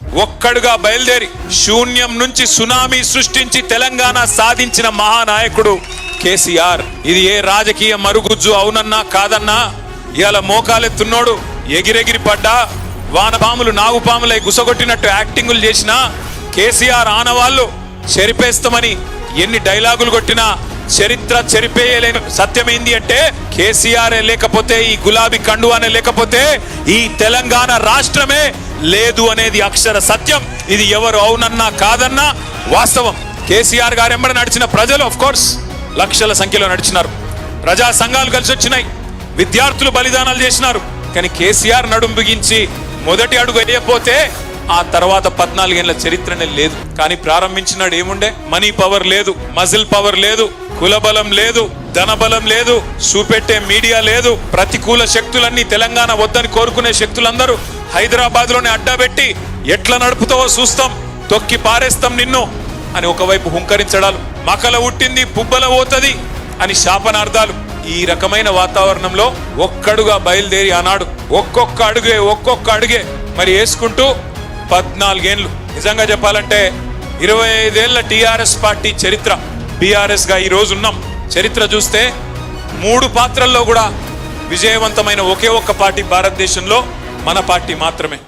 ఒక్కడుగా బయలుదేరి శూన్యం నుంచి సునామీ సృష్టించి తెలంగాణ సాధించిన మహానాయకుడు కేసీఆర్. ఇది ఏ రాజకీయ మరుగుజ్జు అవునన్నా కాదన్నా? ఇలా మోకాలెత్తున్నోడు ఎగిరెగిరి పడ్డా? వానపాములు నాగుపాములై గుసగొట్టినట్టు యాక్టింగులు చేసినా కేసీఆర్ ఆనవాళ్ళు చెరిపేస్తామని ఎన్ని డైలాగులు కొట్టినా చరిత్ర చెరిపేయలేని. సత్యమైంది అంటే కేసీఆర్ లేకపోతే ఈ గులాబీ కండువానే లేకపోతే ఈ తెలంగాణ రాష్ట్రమే లేదు అనేది అక్షర సత్యం. ఇది ఎవరు అవునన్నా కాదన్నా వాస్తవం. కేసీఆర్ గారు ఎంబడి నడిచిన ప్రజలు ఆఫ్ కోర్స్ లక్షల సంఖ్యలో నడిచినారు. ప్రజా సంఘాలు కలిసి వచ్చినాయి. విద్యార్థులు బలిదానాలు చేసినారు. కానీ కేసీఆర్ నడుం బిగించి మొదటి అడుగు వేయకపోతే ఆ తర్వాత పద్నాలుగేళ్ళ చరిత్రనే లేదు. కానీ ప్రారంభించినాడు ఏముండే? మనీ పవర్ లేదు మజిల్ పవర్ లేదు కులబలం లేదు ధనబలం లేదు చూపెట్టే మీడియా లేదు. ప్రతికూల శక్తులన్నీ తెలంగాణ వద్దని కోరుకునే శక్తులందరూ హైదరాబాద్లోనే అడ్డబెట్టి ఎట్లా నడుపుతావో చూస్తాం. తొక్కి పారేస్తాం నిన్ను అని ఒకవైపు హుంకరించడాలు. మకల ఉట్టింది పుబ్బల పోతుంది అని శాపనార్థాలు. ఈ రకమైన వాతావరణంలో ఒక్కడుగా బయలుదేరి ఆనాడు. ఒక్కొక్క అడుగే ఒక్కొక్క అడుగే మరి వేసుకుంటూ పద్నాలుగేండ్లు. నిజంగా చెప్పాలంటే ఇరవై ఐదేళ్ళ టీఆర్ఎస్ పార్టీ చరిత్ర. బీఆర్ఎస్గా ఉన్నాం చరిత్ర చూస్తే మూడు పాత్రల్లో కూడా విజయవంతమైన ఒకే ఒక్క పార్టీ భారతదేశంలో మన పార్టీ మాత్రమే.